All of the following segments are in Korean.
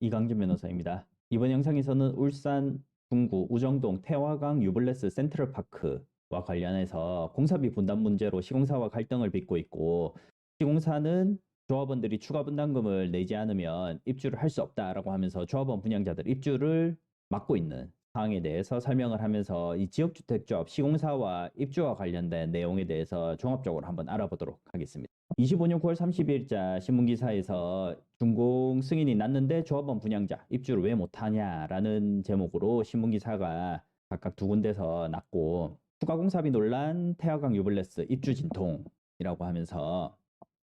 이강준 변호사입니다. 이번 영상에서는 울산 중구 우정동 태화강 유블레스 센트럴파크와 관련해서 공사비 분담 문제로 시공사와 갈등을 빚고 있고 시공사는 조합원들이 추가 분담금을 내지 않으면 입주를 할 수 없다라고 하면서 조합원 분양자들 입주를 막고 있는 상황에 대해서 설명을 하면서 이 지역주택조합 시공사와 입주와 관련된 내용에 대해서 종합적으로 한번 알아보도록 하겠습니다. 25년 9월 30일자 신문기사에서 준공 승인이 났는데 조합원 분양자 입주를 왜 못하냐라는 제목으로 신문기사가 각각 두 군데서 났고 추가 공사비 논란 태화강 유블레스 입주 진통이라고 하면서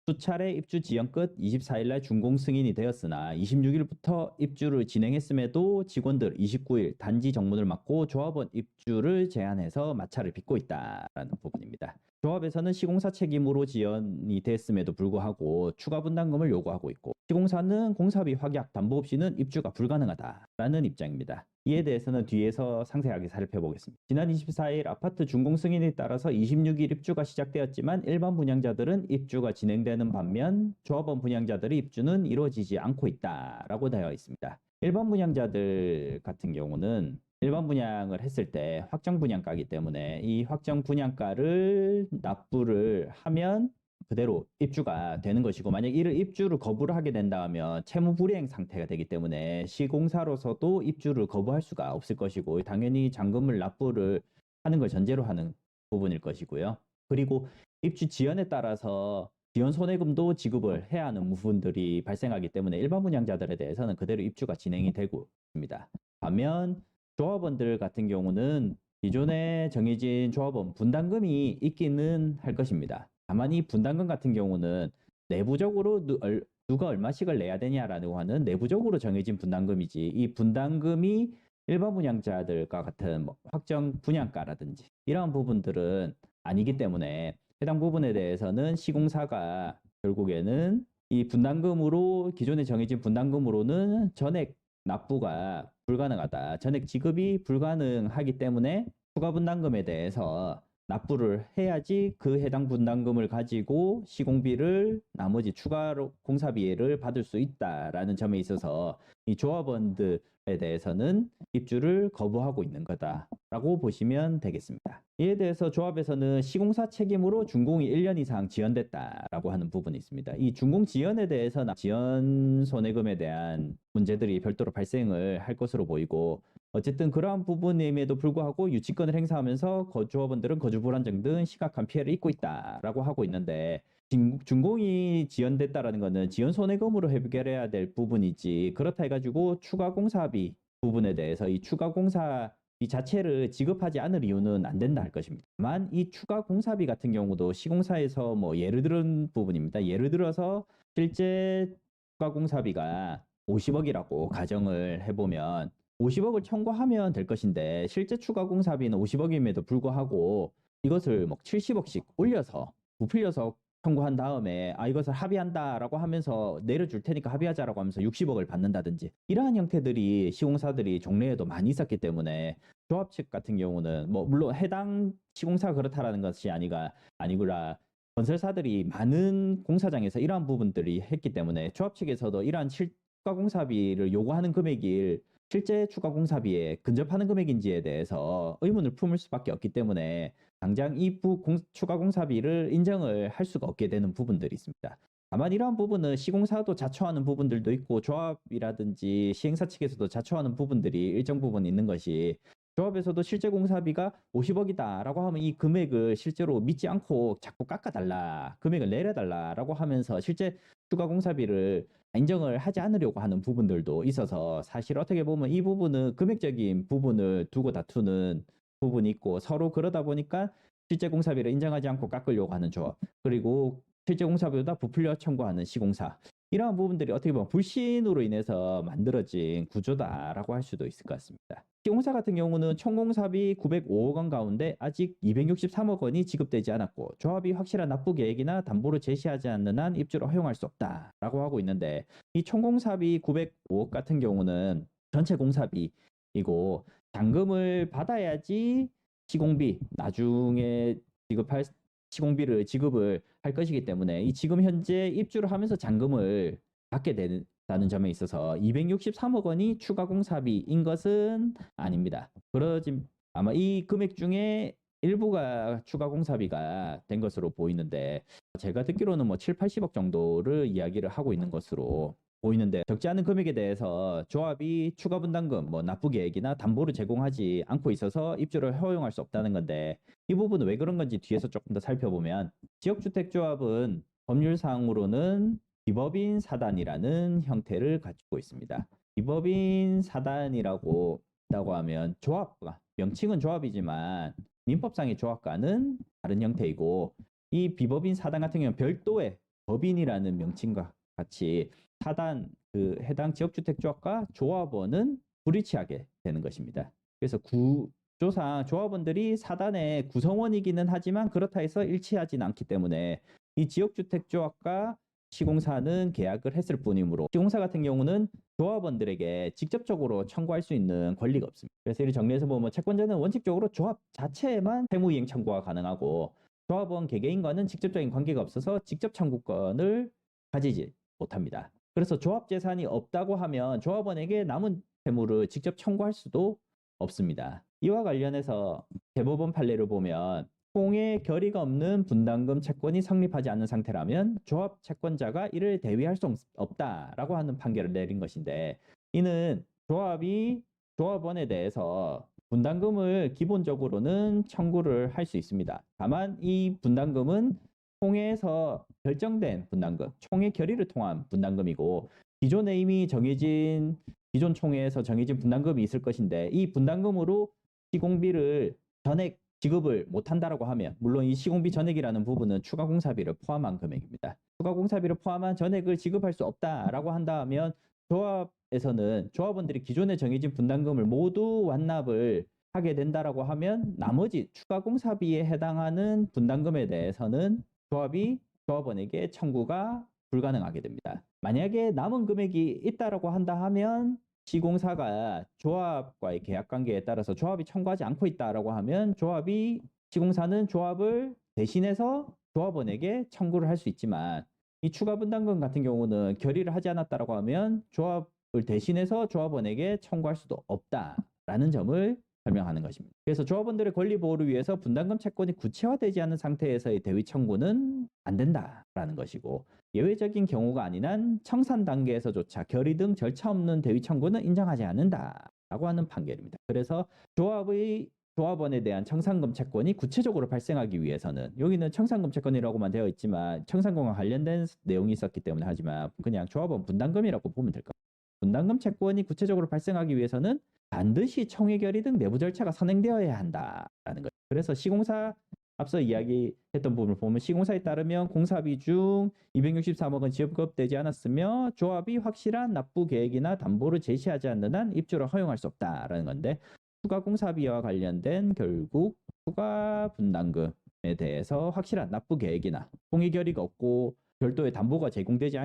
수차례 입주 지연 끝 24일 날 준공 승인이 되었으나 26일부터 입주를 진행했음에도 직원들 29일 단지 정문을 막고 조합원 입주를 제한해서 마찰을 빚고 있다라는 부분입니다. 조합에서는 시공사 책임으로 지연이 됐음에도 불구하고 추가 분담금을 요구하고 있고 시공사는 공사비 확약 담보 없이는 입주가 불가능하다라는 입장입니다. 이에 대해서는 뒤에서 상세하게 살펴보겠습니다. 지난 24일 아파트 준공 승인에 따라서 26일 입주가 시작되었지만 일반 분양자들은 입주가 진행되는 반면 조합원 분양자들의 입주는 이루어지지 않고 있다라고 되어 있습니다. 일반 분양자들 같은 경우는 일반 분양을 했을 때 확정 분양가이기 때문에 이 확정 분양가를 납부를 하면 그대로 입주가 되는 것이고 만약 이를 입주를 거부를 하게 된다면 채무 불이행 상태가 되기 때문에 시공사로서도 입주를 거부할 수가 없을 것이고 당연히 잔금을 납부를 하는 걸 전제로 하는 부분일 것이고요. 그리고 입주 지연에 따라서 지연 손해금도 지급을 해야 하는 부분들이 발생하기 때문에 일반 분양자들에 대해서는 그대로 입주가 진행이 되고 있습니다. 반면 조합원들 같은 경우는 기존에 정해진 조합원 분담금이 있기는 할 것입니다. 다만 이 분담금 같은 경우는 내부적으로 누, 얼, 누가 얼마씩을 내야 되냐라고 하는 내부적으로 정해진 분담금이지 이 분담금이 일반 분양자들과 같은 뭐 확정 분양가라든지 이러한 부분들은 아니기 때문에 해당 부분에 대해서는 시공사가 결국에는 이 분담금으로 기존에 정해진 분담금으로는 전액 납부가 불가능하다. 전액 지급이 불가능하기 때문에 추가 분담금에 대해서 납부를 해야지 그 해당 분담금을 가지고 시공비를 나머지 추가로 공사비를 받을 수 있다라는 점에 있어서 이 조합원들에 대해서는 입주를 거부하고 있는 거다라고 보시면 되겠습니다. 이에 대해서 조합에서는 시공사 책임으로 준공이 1년 이상 지연됐다라고 하는 부분이 있습니다. 이 준공 지연에 대해서는 지연 손해금에 대한 문제들이 별도로 발생을 할 것으로 보이고 어쨌든 그러한 부분임에도 불구하고 유치권을 행사하면서 거주업원들은 거주 불안정 등 심각한 피해를 입고 있다라고 하고 있는데 진- 준공이 지연됐다라는 것은 지연 손해금으로 해결해야 될 부분이지 그렇다 해가지고 추가 공사비 부분에 대해서 이 추가 공사비 자체를 지급하지 않을 이유는 안 된다 할 것입니다. 다만 이 추가 공사비 같은 경우도 시공사에서 뭐 예를 들은 부분입니다. 예를 들어서 실제 추가 공사비가 50억이라고 가정을 해보면 50억을 청구하면 될 것인데 실제 추가 공사비는 50억임에도 불구하고 이것을 뭐 70억씩 올려서 부풀려서 청구한 다음에 아 이것을 합의한다라고 하면서 내려줄 테니까 합의하자라고 하면서 60억을 받는다든지 이러한 형태들이 시공사들이 종래에도 많이 있었기 때문에 조합 측 같은 경우는 뭐 물론 해당 시공사가 그렇다라는 것이 아니가 아니구라 건설사들이 많은 공사장에서 이러한 부분들이 했기 때문에 조합 측에서도 이러한 실- 추가 공사비를 요구하는 금액이 실제 추가 공사비에 근접하는 금액인지에 대해서 의문을 품을 수밖에 없기 때문에 당장 이 부 공- 추가 공사비를 인정을 할 수가 없게 되는 부분들이 있습니다. 다만 이러한 부분은 시공사도 자초하는 부분들도 있고 조합이라든지 시행사 측에서도 자초하는 부분들이 일정 부분 있는 것이 조합에서도 실제 공사비가 50억이다라고 하면 이 금액을 실제로 믿지 않고 자꾸 깎아달라 금액을 내려달라라고 하면서 실제 추가 공사비를 인정을 하지 않으려고 하는 부분들도 있어서 사실 어떻게 보면 이 부분은 금액적인 부분을 두고 다투는 부분이 있고 서로 그러다 보니까 실제 공사비를 인정하지 않고 깎으려고 하는 조합 그리고 실제 공사비보다 부풀려 청구하는 시공사 이러한 부분들이 어떻게 보면 불신으로 인해서 만들어진 구조다라고 할 수도 있을 것 같습니다. 시공사 같은 경우는 총공사비 905억 원 가운데 아직 263억 원이 지급되지 않았고 조합이 확실한 납부 계획이나 담보를 제시하지 않는 한 입주를 허용할 수 없다라고 하고 있는데 이 총공사비 905억 같은 경우는 전체 공사비이고 잔금을 받아야지 시공비 나중에 지급할 시공비를 지급을 할 것이기 때문에 이 지금 현재 입주를 하면서 잔금을 받게 되는 다는 점에 있어서 263억 원이 추가 공사비인 것은 아닙니다. 그러지 아마 이 금액 중에 일부가 추가 공사비가 된 것으로 보이는데 제가 듣기로는 뭐 7, 80억 정도를 이야기를 하고 있는 것으로 보이는데 적지 않은 금액에 대해서 조합이 추가 분담금, 뭐 납부 계획이나 담보를 제공하지 않고 있어서 입주를 허용할 수 없다는 건데 이 부분은 왜 그런 건지 뒤에서 조금 더 살펴보면 지역주택조합은 법률상으로는 비법인 사단이라는 형태를 가지고 있습니다. 비법인 사단이라고 라고 하면 조합과 명칭은 조합이지만 민법상의 조합과는 다른 형태이고 이 비법인 사단 같은 경우는 별도의 법인이라는 명칭과 같이 사단 그 해당 지역주택조합과 조합원은 불일치하게 되는 것입니다. 그래서 구조상 조합원들이 사단의 구성원이기는 하지만 그렇다 해서 일치하지는 않기 때문에 이 지역주택조합과 시공사는 계약을 했을 뿐이므로 시공사 같은 경우는 조합원들에게 직접적으로 청구할 수 있는 권리가 없습니다. 그래서 이를 정리해서 보면 채권자는 원칙적으로 조합 자체에만 채무이행 청구가 가능하고 조합원 개개인과는 직접적인 관계가 없어서 직접 청구권을 가지지 못합니다. 그래서 조합 재산이 없다고 하면 조합원에게 남은 채무를 직접 청구할 수도 없습니다. 이와 관련해서 대법원 판례를 보면 통해 결의가 없는 분담금 채권이 성립하지 않는 상태라면 조합 채권자가 이를 대위할 수 없다라고 하는 판결을 내린 것인데 이는 조합이 조합원에 대해서 분담금을 기본적으로는 청구를 할 수 있습니다. 다만 이 분담금은 총회에서 결정된 분담금, 총회 결의를 통한 분담금이고 기존에 이미 정해진 기존 총회에서 정해진 분담금이 있을 것인데 이 분담금으로 시공비를 전액 지급을 못한다라고 하면 물론 이 시공비 전액이라는 부분은 추가 공사비를 포함한 금액입니다. 추가 공사비를 포함한 전액을 지급할 수 없다라고 한다면 조합에서는 조합원들이 기존에 정해진 분담금을 모두 완납을 하게 된다라고 하면 나머지 추가 공사비에 해당하는 분담금에 대해서는 조합이 조합원에게 청구가 불가능하게 됩니다. 만약에 남은 금액이 있다라고 한다 하면 시공사가 조합과의 계약 관계에 따라서 조합이 청구하지 않고 있다라고 하면 조합이 시공사는 조합을 대신해서 조합원에게 청구를 할 수 있지만 이 추가 분담금 같은 경우는 결의를 하지 않았다라고 하면 조합을 대신해서 조합원에게 청구할 수도 없다라는 점을 설명하는 것입니다. 그래서 조합원들의 권리 보호를 위해서 분담금 채권이 구체화되지 않은 상태에서의 대위 청구는 안 된다라는 것이고 예외적인 경우가 아닌 한 청산 단계에서조차 결의 등 절차 없는 대위 청구는 인정하지 않는다라고 하는 판결입니다. 그래서 조합의 조합원에 대한 청산금 채권이 구체적으로 발생하기 위해서는 여기는 청산금 채권이라고만 되어 있지만 청산금과 관련된 내용이 있었기 때문에 하지만 그냥 조합원 분담금이라고 보면 될 겁니다. 분담금 채권이 구체적으로 발생하기 위해서는 반드시 총회 결의 등 내부 절차가 선행되어야 한다라는 것. 그래서 시공사 앞서 이야기했던 부분을 보면 시공사에 따르면 공사비 중 263억은 지급되지 않았으며 조합이 확실한 납부 계획이나 담보를 제시하지 않는 한 입주를 허용할 수 없다라는 건데 추가 공사비와 관련된 결국 추가 분담금에 대해서 확실한 납부 계획이나 통의 결의가 없고 별도의 담보가 제공되지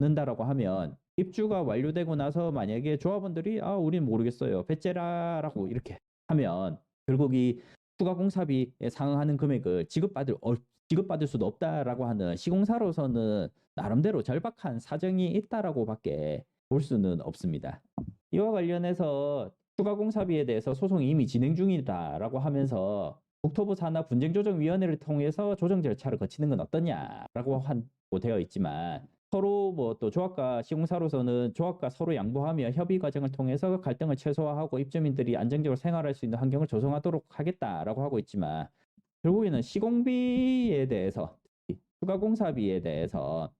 않는다라고 하면 입주가 완료되고 나서 만약에 조합원들이 아 우린 모르겠어요 배째라라고 이렇게 하면 결국 이 추가 공사비에 상응하는 금액을 지급받을 어, 지급받을 수도 없다라고 하는 시공사로서는 나름대로 절박한 사정이 있다라고밖에 볼 수는 없습니다. 이와 관련해서 추가 공사비에 대해서 소송이 이미 진행 중이다라고 하면서 국토부 산하 분쟁조정위원회를 통해서 조정 절차를 거치는 건 어떠냐라고 하고 되어 있지만 서로 뭐 또 조합과 시공사로서는 조합과 서로 양보하며 협의 과정을 통해서 갈등을 최소화하고 입주민들이 안정적으로 생활할 수 있는 환경을 조성하도록 하겠다라고 하고 있지만 결국에는 시공비에 대해서 추가 공사비에 대해서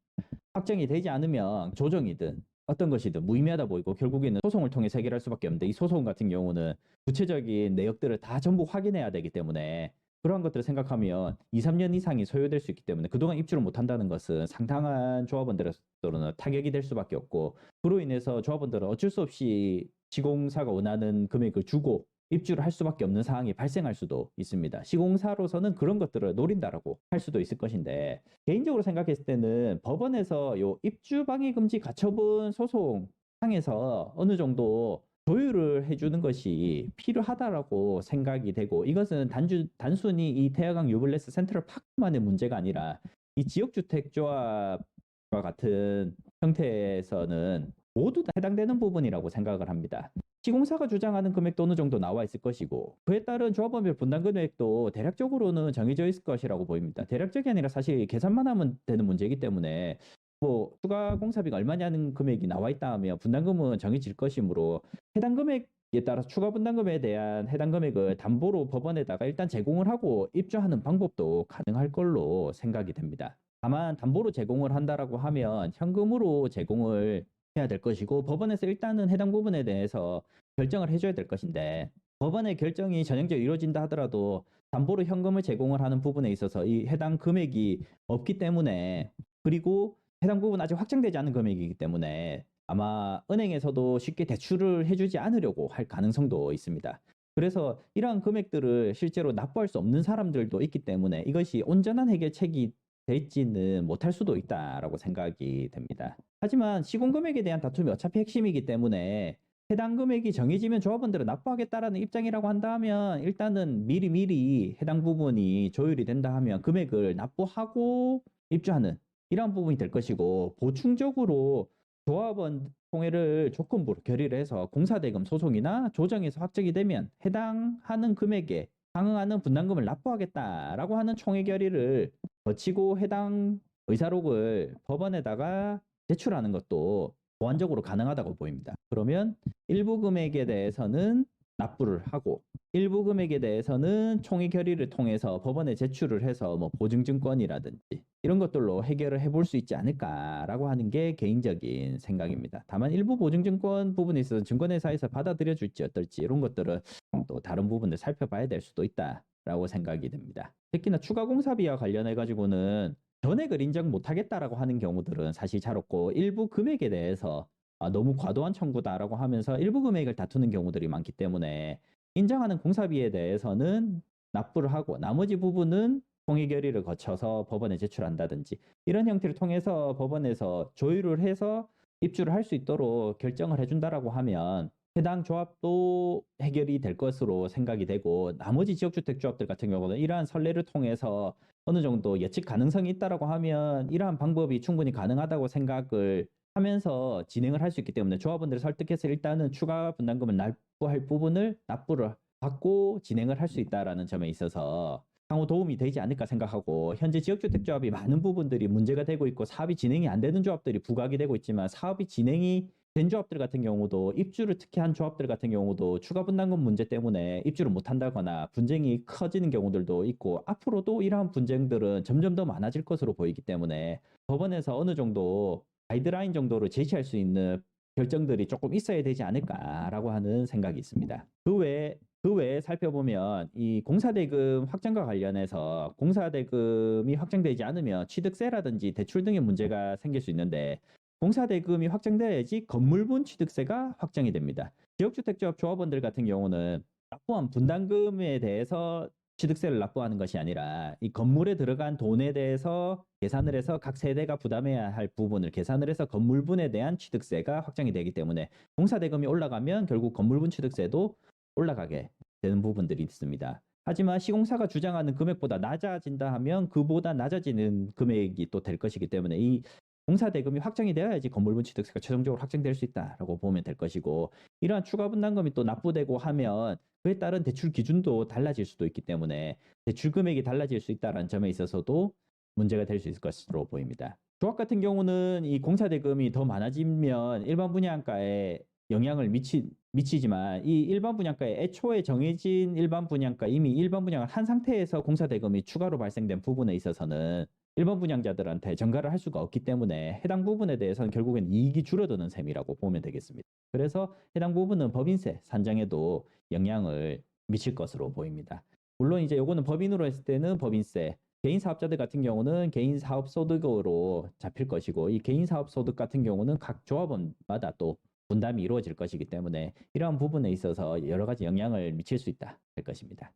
확정이 되지 않으면 조정이든 어떤 것이든 무의미하다 보이고 결국에는 소송을 통해 해결할 수밖에 없는데 이 소송 같은 경우는 구체적인 내역들을 다 전부 확인해야 되기 때문에 그러한 것들을 생각하면 2, 3년 이상이 소요될 수 있기 때문에 그동안 입주를 못한다는 것은 상당한 조합원들로는 타격이 될 수밖에 없고 그로 인해서 조합원들은 어쩔 수 없이 시공사가 원하는 금액을 주고 입주를 할 수밖에 없는 상황이 발생할 수도 있습니다. 시공사로서는 그런 것들을 노린다라고 할 수도 있을 것인데 개인적으로 생각했을 때는 법원에서 요 입주 방해 금지 가처분 소송 상에서 어느 정도 조율을 해주는 것이 필요하다라고 생각이 되고 이것은 단주, 단순히 이 태화강 유블레스 센트럴 파크만의 문제가 아니라 이 지역주택 조합과 같은 형태에서는 모두 다 해당되는 부분이라고 생각을 합니다. 시공사가 주장하는 금액도 어느 정도 나와 있을 것이고 그에 따른 조합원별 분담 금액도 대략적으로는 정해져 있을 것이라고 보입니다. 대략적이 아니라 사실 계산만 하면 되는 문제이기 때문에 뭐 추가 공사비가 얼마냐는 금액이 나와 있다 하면 분담금은 정해질 것이므로 해당 금액에 따라 추가 분담금에 대한 해당 금액을 담보로 법원에다가 일단 제공을 하고 입주하는 방법도 가능할 걸로 생각이 됩니다. 다만 담보로 제공을 한다라고 하면 현금으로 제공을 해야 될 것이고 법원에서 일단은 해당 부분에 대해서 결정을 해줘야 될 것인데 법원의 결정이 전형적으로 이루어진다 하더라도 담보로 현금을 제공을 하는 부분에 있어서 이 해당 금액이 없기 때문에 그리고 해당 부분 아직 확정되지 않은 금액이기 때문에 아마 은행에서도 쉽게 대출을 해주지 않으려고 할 가능성도 있습니다. 그래서 이러한 금액들을 실제로 납부할 수 없는 사람들도 있기 때문에 이것이 온전한 해결책이 될지는 못할 수도 있다라고 생각이 됩니다. 하지만 시공 금액에 대한 다툼이 어차피 핵심이기 때문에 해당 금액이 정해지면 조합원들은 납부하겠다라는 입장이라고 한다면 일단은 미리 미리 해당 부분이 조율이 된다 하면 금액을 납부하고 입주하는 이러한 부분이 될 것이고 보충적으로 조합원 통해를 조건부로 결의를 해서 공사대금 소송이나 조정에서 확정이 되면 해당하는 금액에 상응하는 분담금을 납부하겠다라고 하는 총회 결의를 거치고 해당 의사록을 법원에다가 제출하는 것도 보완적으로 가능하다고 보입니다. 그러면 일부 금액에 대해서는 납부를 하고 일부 금액에 대해서는 총회 결의를 통해서 법원에 제출을 해서 뭐 보증증권이라든지 이런 것들로 해결을 해볼 수 있지 않을까라고 하는 게 개인적인 생각입니다. 다만 일부 보증증권 부분에 있어서 증권회사에서 받아들여 줄지 어떨지 이런 것들은 또 다른 부분을 살펴봐야 될 수도 있다라고 생각이 됩니다. 특히나 추가 공사비와 관련해 가지고는 전액을 인정 못하겠다라고 하는 경우들은 사실 잘 없고 일부 금액에 대해서 아, 너무 과도한 청구다라고 하면서 일부 금액을 다투는 경우들이 많기 때문에 인정하는 공사비에 대해서는 납부를 하고 나머지 부분은 통해 결의를 거쳐서 법원에 제출한다든지 이런 형태를 통해서 법원에서 조율을 해서 입주를 할 수 있도록 결정을 해준다라고 하면 해당 조합도 해결이 될 것으로 생각이 되고 나머지 지역주택 조합들 같은 경우는 이러한 선례를 통해서 어느 정도 예측 가능성이 있다라고 하면 이러한 방법이 충분히 가능하다고 생각을 하면서 진행을 할 수 있기 때문에 조합원들을 설득해서 일단은 추가 분담금을 납부할 부분을 납부를 받고 진행을 할 수 있다라는 점에 있어서 향후 도움이 되지 않을까 생각하고 현재 지역주택조합이 많은 부분들이 문제가 되고 있고 사업이 진행이 안 되는 조합들이 부각이 되고 있지만 사업이 진행이 된 조합들 같은 경우도 입주를 특히 한 조합들 같은 경우도 추가 분담금 문제 때문에 입주를 못 한다거나 분쟁이 커지는 경우들도 있고 앞으로도 이러한 분쟁들은 점점 더 많아질 것으로 보이기 때문에 법원에서 어느 정도 가이드라인 정도로 제시할 수 있는 결정들이 조금 있어야 되지 않을까라고 하는 생각이 있습니다. 그 외에 그 외에 살펴보면 이 공사대금 확정과 관련해서 공사대금이 확정되지 않으면 취득세라든지 대출 등의 문제가 생길 수 있는데 공사대금이 확정돼야지 건물분 취득세가 확정이 됩니다. 지역주택조합 조합원들 같은 경우는 납부한 분담금에 대해서 취득세를 납부하는 것이 아니라 이 건물에 들어간 돈에 대해서 계산을 해서 각 세대가 부담해야 할 부분을 계산을 해서 건물분에 대한 취득세가 확정이 되기 때문에 공사 대금이 올라가면 결국 건물분 취득세도 올라가게 되는 부분들이 있습니다. 하지만 시공사가 주장하는 금액보다 낮아진다 하면 그보다 낮아지는 금액이 또 될 것이기 때문에 이 공사 대금이 확정이 되어야지 건물분 취득세가 최종적으로 확정될 수 있다라고 보면 될 것이고 이러한 추가 분담금이 또 납부되고 하면 그에 따른 대출 기준도 달라질 수도 있기 때문에 대출 금액이 달라질 수 있다는 점에 있어서도 문제가 될 수 있을 것으로 보입니다. 조합 같은 경우는 이 공사 대금이 더 많아지면 일반 분양가에 영향을 미치, 미치지만 이 일반 분양가에 애초에 정해진 일반 분양가 이미 일반 분양을 한 상태에서 공사 대금이 추가로 발생된 부분에 있어서는 일반 분양자들한테 전가를 할 수가 없기 때문에 해당 부분에 대해서는 결국엔 이익이 줄어드는 셈이라고 보면 되겠습니다. 그래서 해당 부분은 법인세 산정에도 영향을 미칠 것으로 보입니다. 물론 이제 요거는 법인으로 했을 때는 법인세, 개인 사업자들 같은 경우는 개인 사업 소득으로 잡힐 것이고 이 개인 사업 소득 같은 경우는 각 조합원마다 또 분담이 이루어질 것이기 때문에 이러한 부분에 있어서 여러 가지 영향을 미칠 수 있다 할 것입니다.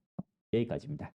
여기까지입니다.